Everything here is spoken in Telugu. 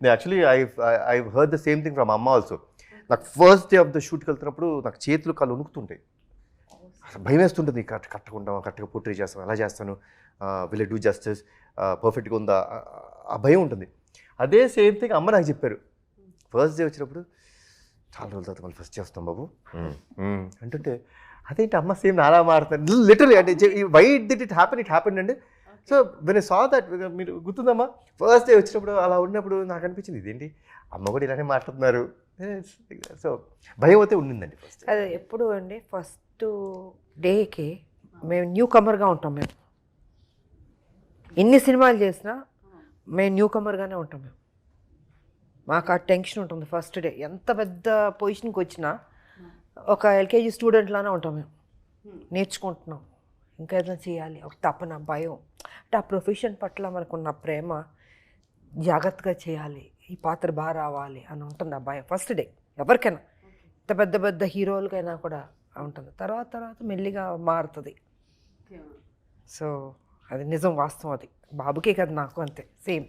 నేను actually I I heard the same thing from అమ్మ ఆల్సో నాకు ఫస్ట్ డే ఆఫ్ ద షూట్కి వెళ్తున్నప్పుడు నాకు చేతులు కాళ్ళు ఉనుకుతుంటాయి. భయం వేస్తుంటుంది కరెక్ట్ కట్టుకుంటాం కరెక్ట్గా పోట్రీ చేస్తాం ఎలా చేస్తాను విల్ డూ జస్టిస్ పర్ఫెక్ట్గా ఉందా ఆ- భయం ఉంటుంది. అదే సేమ్ థింగ్ అమ్మ నాకు చెప్పారు. ఫస్ట్ డే వచ్చినప్పుడు చాలా రోజుల తర్వాత మళ్ళీ ఫస్ట్ చేస్తాం బాబు. మ్మ్. అంటుంటే అదేంటి అమ్మ సేమ్ అలా మారుతాను లిటరలీ అంటే why did it happen it happen అండి సో వెన్ సా దట్ మీరు గుర్తుందమ్మా? ఫస్ట్ డే వచ్చినప్పుడు అలా ఉన్నప్పుడు నాకు అనిపించింది ఇదేంటి? అమ్మ కూడా ఇలానే మాట్లాడుతున్నారు. సో భయం అయితే ఉండిందండి ఫస్ట్ అదే ఎప్పుడు అండి? ఫస్ట్ డేకి మేము న్యూ కమర్గా ఉంటాం మేము. ఎన్ని సినిమాలు చేసినా మేము న్యూ కమర్గానే ఉంటాం మేము. మాకు ఆ టెన్షన్ ఉంటుంది ఫస్ట్ డే ఎంత పెద్ద పొజిషన్కి వచ్చినా ఒక ఎల్కేజీ స్టూడెంట్ లానే ఉంటాం మేము. నేర్చుకుంటున్నాం. ఇంకా ఏదైనా చేయాలి. ఒక తపన భయం. అంటే ఆ ప్రొఫెషన్ పట్ల మనకున్న ప్రేమ జాగ్రత్తగా చేయాలి ఈ పాత్ర బాగా రావాలి అని ఉంటుంది ఆ భయం. ఫస్ట్ డే ఎవరికైనా. ఇంత పెద్ద పెద్ద హీరోలకైనా కూడా ఉంటుంది. తర్వాత తర్వాత మెల్లిగా మారుతుంది. సో అది నిజం వాస్తవం అది. బాబుకే కదా నాకు అంతే. సేమ్